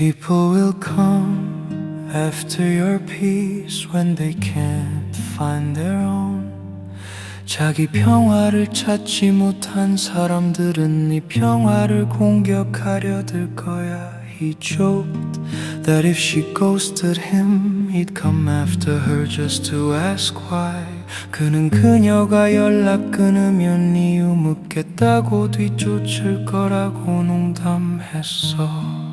People will come after your peace when they can't find their own. 자기 평화를 찾지 못한 사람들은 네 평화를 공격하려 들 거야. He joked that if she ghosted him, he'd come after her just to ask why. 그는 그녀가 연락 끊으면 이유 묻겠다고 뒤쫓을 거라고 농담했어.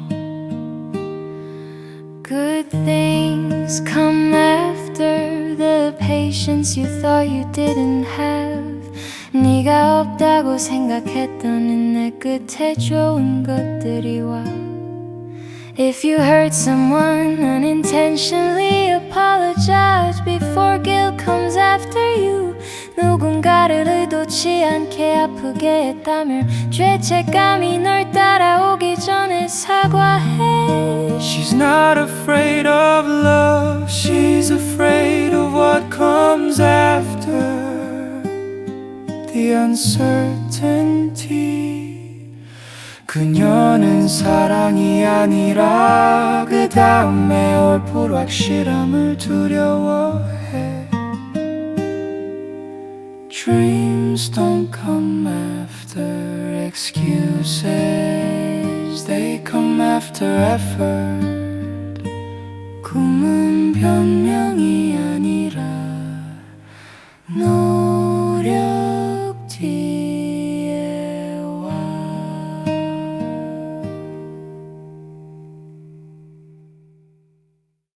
Good things come after the patience you thought you didn't have. 네가 없다고 생각했던 내 끝에 좋은 것들이 와. If you hurt someone unintentionally, apologize before guilt comes after you. 누군가를 의도치 않게 아프게 했다면 죄책감이 널 따라오기 전에 사과해. She's not afraid of love, she's afraid of what comes after the uncertainty. 그녀는 사랑이 아니라 그 다음에 올 불확실함을 두려워해. Dreams don't come after excuses, they come after effort. 꿈은 변명이 아니라 너